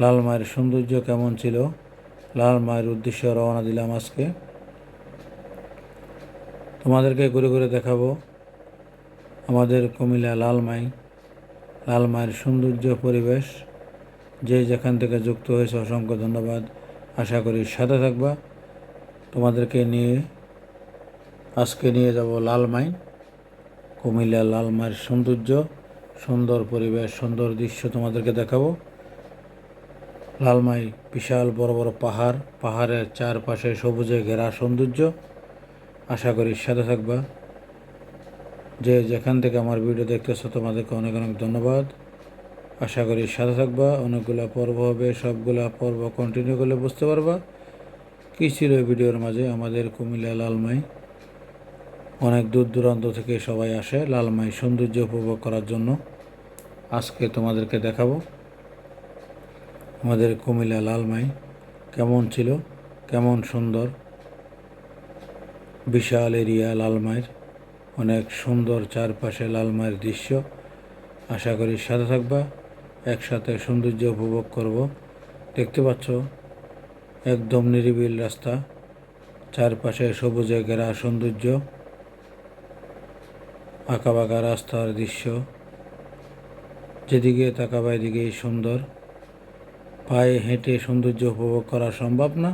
লাল মায়ের সৌন্দর্য কেমন ছিল? লাল মায়ের উদ্দেশ্যে রওনা দিলাম আজকে। তোমাদেরকে ঘুরে ঘুরে দেখাবো আমাদের কুমিল্লা লাল মাই, লাল মায়ের সৌন্দর্য পরিবেশ। যে যেখান থেকে যুক্ত হয়েছে, অসংখ্য ধন্যবাদ। আশা করি সাথে থাকবা। তোমাদেরকে নিয়ে, আজকে নিয়ে যাব লাল মাই, কুমিল্লা লাল মায়ের সৌন্দর্য, সুন্দর পরিবেশ, সুন্দর দৃশ্য তোমাদেরকে দেখাবো। লালমাই, বিশাল বড় বড় পাহাড়, পাহাড়ের চারপাশে সবুজে ঘেরা সৌন্দর্য। আশা করি সাথে থাকবা। যে যেখান থেকে আমার ভিডিও দেখতেছো, তোমাদেরকে অনেক অনেক ধন্যবাদ। আশা করি সাথে থাকবা। অনেকগুলো পর্ব হবে, সবগুলা পর্ব কন্টিনিউ করলে বুঝতে পারবা। কী ছিল ভিডিওর মাঝে? আমাদের কুমিল্লা লালমাই। অনেক দূর দূরান্ত থেকে সবাই আসে লালমাই সৌন্দর্য উপভোগ করার জন্য। আজকে তোমাদেরকে দেখাবো। আমাদের কুমিল্লা লালমাই কেমন ছিল? কেমন সুন্দর? বিশাল এরিয়া লালমাইয়ের, অনেক সুন্দর চারপাশে লালমাইয়ের দৃশ্য। আশা করি সাথে থাকবা, একসাথে সৌন্দর্য উপভোগ করব। দেখতে পাচ্ছ, একদম নিরিবিল রাস্তা। চারপাশে সবুজে ঘেরা সৌন্দর্য। আঁকাবাঁকা রাস্তার দৃশ্য। যেদিকে তাকাবা এদিকেই সুন্দর। পায়ে হেঁটে সৌন্দর্য উপভোগ করা সম্ভব না।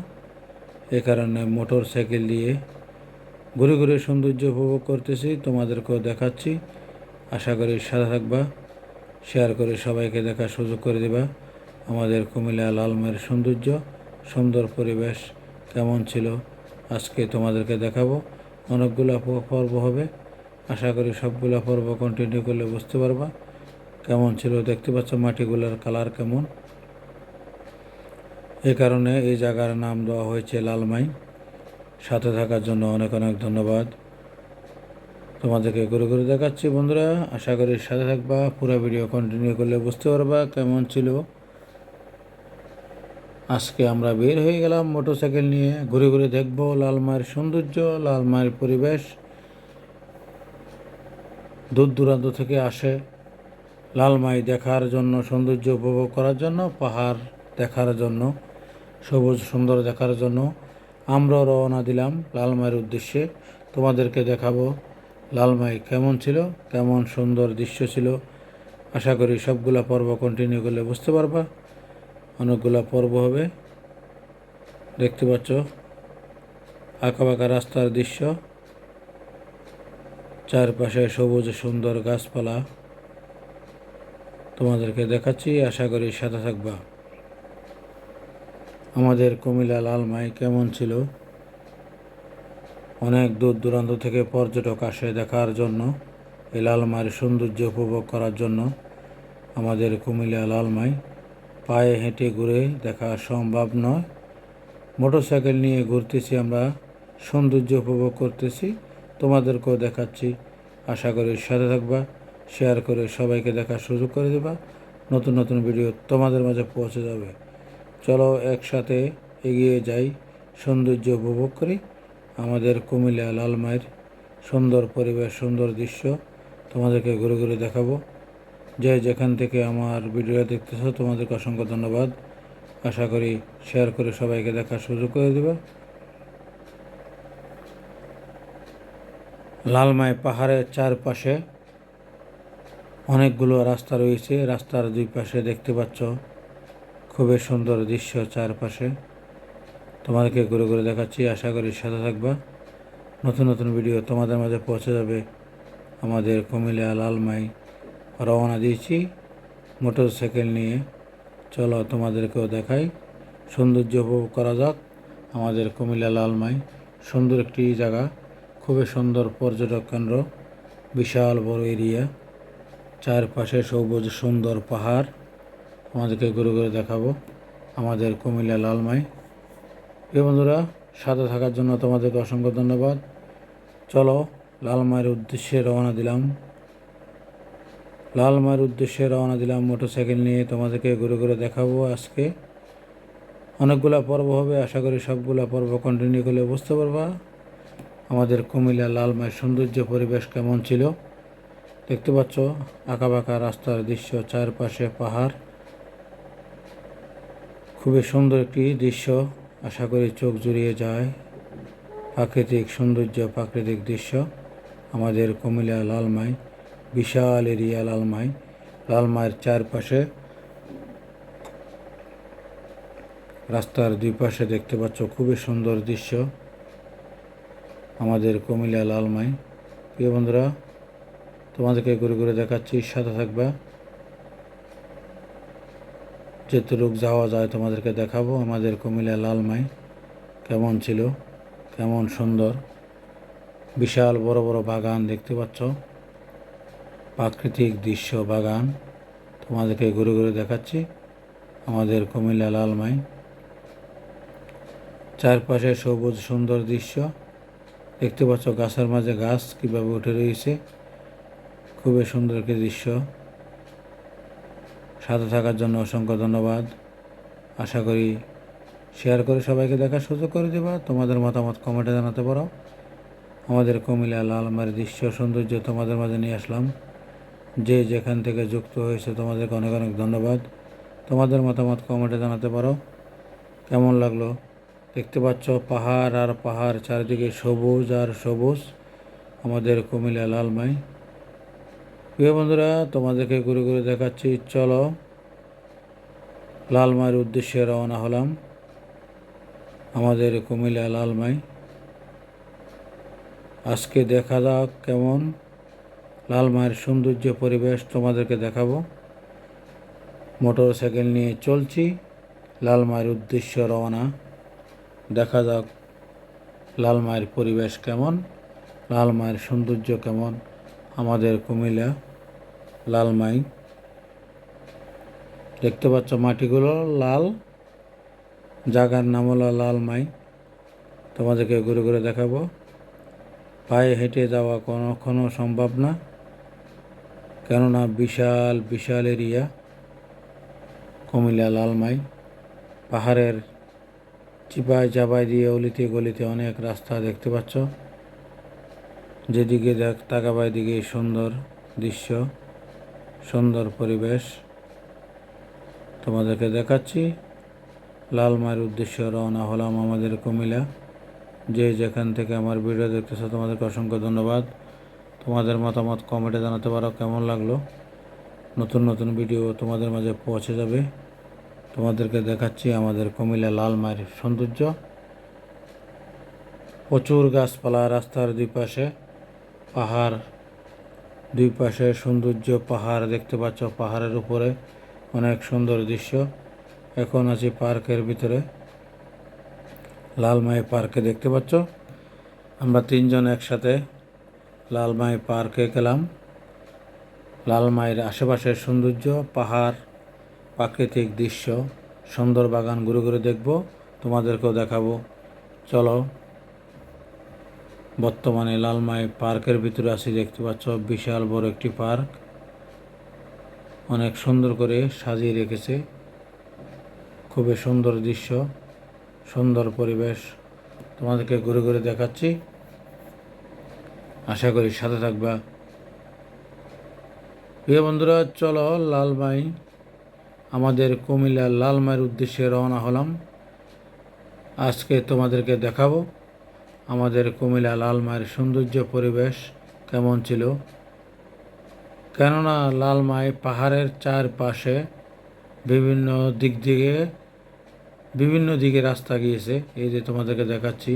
এ কারণে মোটর সাইকেল দিয়ে ঘুরে ঘুরে সৌন্দর্য উপভোগ করতেছি, তোমাদেরকেও দেখাচ্ছি। আশা করি সাদা থাকবা, শেয়ার করে সবাইকে দেখার সুযোগ করে দেবা। আমাদের কুমিল্লা লালমের সৌন্দর্য, সুন্দর পরিবেশ কেমন ছিল আজকে তোমাদেরকে দেখাবো। অনেকগুলো পর্ব হবে। আশা করি সবগুলো পর্ব কন্টিনিউ করলে বুঝতে পারবা। কেমন ছিল দেখতে পাচ্ছ মাটিগুলোর কালার কেমন। এ কারণে এই জায়গার নাম দেওয়া হয়েছে লালমাই। সাথে থাকার জন্য অনেক অনেক ধন্যবাদ। তোমাদেরকে ঘুরে ঘুরে দেখাচ্ছি বন্ধুরা। আশা করি সাথে থাকবা, পুরো ভিডিও কন্টিনিউ করলে বুঝতে পারবা কেমন ছিল। আজকে আমরা বের হয়ে গেলাম মোটরসাইকেল নিয়ে। ঘুরে ঘুরে দেখব লালমায়ের সৌন্দর্য লালমায়ের পরিবেশ। দূর দূরান্ত থেকে আসে লালমাই দেখার জন্য, সৌন্দর্য উপভোগ করার জন্য, পাহাড় দেখার জন্য। সবুজ সুন্দর দেখার জন্য আমরা রওনা দিলাম লালমাইয়ের উদ্দেশ্যে। তোমাদেরকে দেখাবো লালমাই কেমন ছিল, কেমন সুন্দর দৃশ্য ছিল। আশা করি সবগুলা পর্ব কন্টিনিউ করলে বুঝতে পারবা। অনেকগুলা পর্ব হবে। দেখতে পাচ্ছ, আঁকাবাঁকা রাস্তার দৃশ্য। চারপাশে সবুজ সুন্দর গাছপালা। তোমাদেরকে দেখাচ্ছি, আশা করি সাথে থাকবা। আমাদের কুমিল্লা লালমাই কেমন ছিল? অনেক দূর দূরান্ত থেকে পর্যটক আসে দেখার জন্য, এই লালমাইয়ের সৌন্দর্য উপভোগ করার জন্য। আমাদের কুমিল্লা লালমাই পায়ে হেঁটে ঘুরে দেখা সম্ভব নয়। মোটরসাইকেল নিয়ে ঘুরতেছি আমরা, সৌন্দর্য উপভোগ করতেছি। তোমাদেরকেও দেখাচ্ছি। আশা করি সাথে থাকবা, শেয়ার করে সবাইকে দেখার সুযোগ করে দেবা। নতুন নতুন ভিডিও তোমাদের মাঝে পৌঁছে যাবে। চলো একসাথে এগিয়ে যাই, সৌন্দর্য উপভোগ করি। আমাদের কুমিল্লা লালমায়ের সুন্দর পরিবেশ, সুন্দর দৃশ্য তোমাদেরকে ঘুরে ঘুরে দেখাবো। যে যেখান থেকে আমার ভিডিও দেখতেছো, তোমাদেরকে অসংখ্য ধন্যবাদ। আশা করি শেয়ার করে সবাইকে দেখার সুযোগ করে দেবে। লালমাই পাহাড়ের চারপাশে অনেকগুলো রাস্তা রয়েছে। রাস্তার দুই পাশে দেখতে পাচ্ছ খুবই সুন্দর দৃশ্য চারপাশে। তোমাদেরকে ঘুরে ঘুরে দেখাচ্ছি, আশা করি সাথে থাকবা। নতুন নতুন ভিডিও তোমাদের মাঝে পৌঁছে যাবে। আমাদের কুমিল্লা লালমাই রওনা দিয়েছি মোটর সাইকেল নিয়ে। চলো তোমাদেরকেও দেখাই। সৌন্দর্য উপভোগ করা যাক। আমাদের কুমিল্লা লালমাই সুন্দর একটি জায়গা। খুবই সুন্দর পর্যটক কেন্দ্র। বিশাল বড় এরিয়া। চারপাশে সবুজ সুন্দর পাহাড়। আমাদেরকে ঘুরে ঘুরে দেখাবো আমাদের কুমিল্লা লালমাই। প্রিয় বন্ধুরা, সাথে থাকার জন্য তোমাদেরকে অসংখ্য ধন্যবাদ। চলো লালমায়ের উদ্দেশ্যে রওনা দিলাম। লালমায়ের উদ্দেশ্যে রওনা দিলাম মোটরসাইকেল নিয়ে। তোমাদেরকে ঘুরে ঘুরে দেখাবো আজকে। অনেকগুলা পর্ব হবে। আশা করি সবগুলা পর্ব কন্টিনিউ করলে বুঝতে পারবা আমাদের কুমিল্লা লালমায়ের সৌন্দর্য, পরিবেশ কেমন ছিল। দেখতে পাচ্ছ, আঁকাবাঁকা রাস্তার দৃশ্য, চারপাশে পাহাড়। খুবই সুন্দর একটি দৃশ্য। আশা করি চোখ জুড়িয়ে যায়। প্রাকৃতিক সৌন্দর্য, প্রাকৃতিক দৃশ্য। আমাদের কুমিল্লা লালমাই, বিশাল এরিয়া লালমাই। লালমাইয়ের চারপাশে রাস্তার দুই পাশে দেখতে পাচ্ছ খুবই সুন্দর দৃশ্য। আমাদের কুমিল্লা লালমাই। প্রিয় বন্ধুরা, তোমাদেরকে ঘুরে ঘুরে দেখাচ্ছি, সাথে থাকবা। যেতটুক যাওয়া যায় তোমাদেরকে দেখাবো। আমাদের কুমিল্লা লালমাই কেমন ছিল, কেমন সুন্দর। বিশাল বড় বড় বাগান দেখতে পাচ্ছ। প্রাকৃতিক দৃশ্য বাগান। তোমাদেরকে ঘুরে ঘুরে দেখাচ্ছি আমাদের কুমিল্লা লালমাই। চারপাশে সবুজ সুন্দর দৃশ্য। দেখতে পাচ্ছ গাছের মাঝে গাছ কীভাবে উঠে রয়েছে। খুবই সুন্দর একটি দৃশ্য। সাথে থাকার জন্য অসংখ্য ধন্যবাদ। আশা করি শেয়ার করে সবাইকে দেখার সুযোগ করে দেবা। তোমাদের মতামত কমেন্টে জানাতে পারো। আমাদের কুমিল্লা লালমার দৃশ্য সৌন্দর্য তোমাদের মাঝে নিয়ে আসলাম। যে যেখান থেকে যুক্ত হয়েছে তোমাদেরকে অনেক অনেক ধন্যবাদ। তোমাদের মতামত কমেন্টে জানাতে পারো। কেমন লাগল? দেখতে পাচ্ছ পাহাড় আর পাহাড় চারিদিকে সবুজ আর সবুজ। আমাদের কুমিল্লা লালমাই। প্রিয় বন্ধুরা, তোমাদেরকে ঘুরে ঘুরে দেখাচ্ছি, চলো লালমাইয়ের উদ্দেশ্যে রওনা হলাম। আমাদের কুমিল্লা লালমাই। আজকে দেখা যাক কেমন লালমাইয়ের সৌন্দর্য পরিবেশ তোমাদেরকে দেখাবো। মোটর সাইকেল নিয়ে চলছি, লালমাইয়ের উদ্দেশ্য রওনা। দেখা যাক লালমাইয়ের পরিবেশ কেমন, লালমাইয়ের সৌন্দর্য কেমন আমাদের কুমিল্লা লালমাই দেখতে পাচ্ছ মাটিগুলো লাল। জাগার নাম হলো লালমাই তোমাদেরকে ঘুরে ঘুরে দেখাবো। পায়ে হেঁটে যাওয়া কখনো সম্ভব না। কেননা বিশাল বিশাল এরিয়া। কুমিল্লা লালমাই পাহাড়ের চিপায় চাপাই দিয়ে অলিতে গলিতে অনেক রাস্তা দেখতে পাচ্ছ। যেদিকে দেখ, তাকাবাই দিকে সুন্দর দৃশ্য। সুন্দর পরিবেশ তোমাদেরকে দেখাচ্ছি। লালমায়ের উদ্দেশ্যে রওনা হলাম আমাদের কুমিলা যে যেখান থেকে আমার ভিডিও দেখতেছো, তোমাদেরকে অসংখ্য ধন্যবাদ। তোমাদের মতামত কমেন্টে জানাতে পারো কেমন লাগল। নতুন নতুন ভিডিও তোমাদের মাঝে পৌঁছে যাবে। তোমাদেরকে দেখাচ্ছি আমাদের কুমিল্লা লালমায়ের সৌন্দর্য। প্রচুর গাছপালা রাস্তার দুই পাশে, পাহাড় দুই পাশে সৌন্দর্য, পাহাড় দেখতে পাচ্ছ, পাহাড়ের উপরে অনেক সুন্দর দৃশ্য। এখন আছি পার্কের ভিতরে, লালমাই পার্কে দেখতে পাচ্ছ। আমরা তিনজন একসাথে লালমাই পার্কে গেলাম। লালমাইয়ের আশেপাশের সৌন্দর্য, পাহাড়, প্রাকৃতিক দৃশ্য, সুন্দর বাগান ঘুরে ঘুরে দেখব, তোমাদেরকেও দেখাবো। চলো। বর্তমানে লালমাই পার্কের ভিতরে আছি, দেখতে পাচ্ছ। বিশাল বড় একটি পার্ক। অনেক সুন্দর করে সাজিয়ে রেখেছে। খুবই সুন্দর দৃশ্য, সুন্দর পরিবেশ। তোমাদেরকে ঘুরে ঘুরে দেখাচ্ছি। আশা করি সাথে থাকবা। প্রিয় বন্ধুরা, চলো লালমাই, আমাদের কুমিল্লার লালমাইয়ের উদ্দেশ্যে রওনা হলাম। আজকে তোমাদেরকে দেখাবো। আমাদের কুমিল্লা লালমায়ের সৌন্দর্য পরিবেশ কেমন ছিল? কেননা লালমাই পাহাড়ের চারপাশে বিভিন্ন দিক দিকে বিভিন্ন দিকে রাস্তা গিয়েছে। এই যে তোমাদেরকে দেখাচ্ছি।